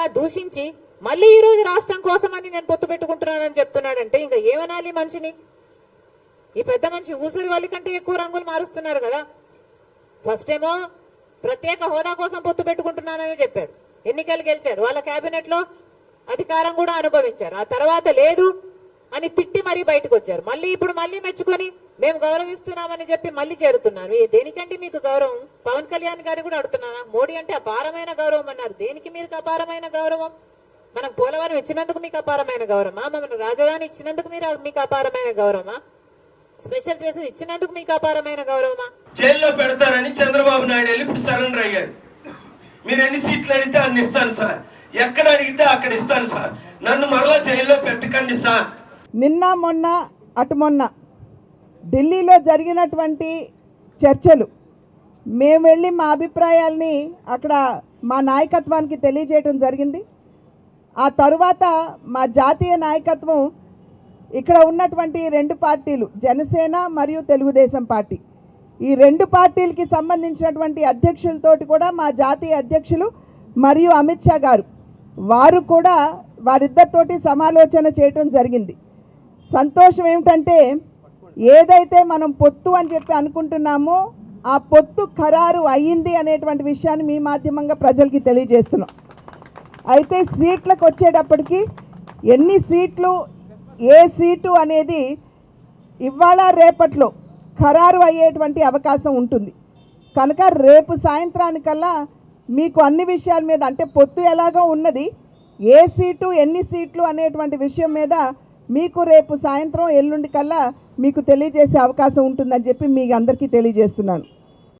బాగా దూషించి మళ్ళీ ఈ రోజు రాష్ట్రం కోసమని నేను పొత్తు పెట్టుకుంటున్నానని చెప్తున్నాడంటే ఇంకా ఏమనాలి మనిషిని? ఈ పెద్ద మనిషి ఊసరి వాళ్ళ కంటే ఎక్కువ రంగులు మారుస్తున్నారు కదా. ఫస్ట్ ఏమో ప్రత్యేక హోదా కోసం పొత్తు పెట్టుకుంటున్నానని చెప్పాడు. ఎన్నికలు గెలిచారు. వాళ్ళ కేబినెట్లో అధికారం కూడా అనుభవించారు. ఆ తర్వాత లేదు అని తిట్టి మరీ బయటకు వచ్చారు మళ్ళీ ఇప్పుడు మళ్ళీ మెచ్చుకొని మేము గౌరవిస్తున్నామని చెప్పి మళ్ళీ చేరుతున్నారు. దేనికంటే మీకు గౌరవం? పవన్ కళ్యాణ్ గారు కూడా అడుగుతున్నాను మోడీ అంటే అపారమైన గౌరవం అన్నారు. దేనికి మీకు అపారమైన గౌరవం? మనం పోలవరం ఇచ్చినందుకు మీకు అపారమైన గౌరవమా? మన రాజధాని ఇచ్చినందుకు మీరు మీకు అపారమైన గౌరవమా? స్పెషల్ చేసి ఇచ్చినందుకు మీకు అపారమైన గౌరవమా? జైల్లో పెడతారని చంద్రబాబు నాయుడు వెళ్ళి ఇప్పుడు సరెండర్ అయ్యాడు. మీరు ఎన్ని సీట్లు అడిగితే అన్ని ఇస్తాను సార్. ఎక్కడ అడిగితే అక్కడ ఇస్తాను సార్. నన్ను మరలా జైల్లో పెట్టకండి సార్. నిన్న మొన్న అటు మొన్న ఢిల్లీలో జరిగినటువంటి చర్చలు. మేము వెళ్ళి మా అభిప్రాయాల్ని అక్కడ మా నాయకత్వానికి తెలియజేయడం జరిగింది. ఆ తరువాత మా జాతీయ నాయకత్వం ఇక్కడ ఉన్నటువంటి రెండు పార్టీలు జనసేన మరియు తెలుగుదేశం పార్టీ. ఈ రెండు పార్టీలకి సంబంధించినటువంటి అధ్యక్షులతోటి కూడా మా జాతీయ అధ్యక్షులు మరియు అమిత్ షా గారు. వారు కూడా వారిద్దరితోటి సమాలోచన చేయటం జరిగింది. సంతోషం ఏమిటంటే ఏదైతే మనం పొత్తు అని చెప్పి అనుకుంటున్నామో ఆ పొత్తు ఖరారు అయ్యింది అనేటువంటి విషయాన్ని మీ మాధ్యమంగా ప్రజలకి తెలియజేస్తున్నాం. అయితే సీట్లకు వచ్చేటప్పటికి ఎన్ని సీట్లు ఏ సీటు అనేది ఇవాళ రేపట్లో ఖరారు అయ్యేటువంటి అవకాశం ఉంటుంది. కనుక రేపు సాయంత్రానికల్లా మీకు అన్ని విషయాల మీద అంటే పొత్తు ఎలాగో ఉన్నది ఏ సీటు ఎన్ని సీట్లు అనేటువంటి విషయం మీద మీకు రేపు సాయంత్రం ఎల్లుండి కల్లా మీకు తెలియజేసే అవకాశం ఉంటుందని చెప్పి మీ అందరికీ తెలియజేస్తున్నాను.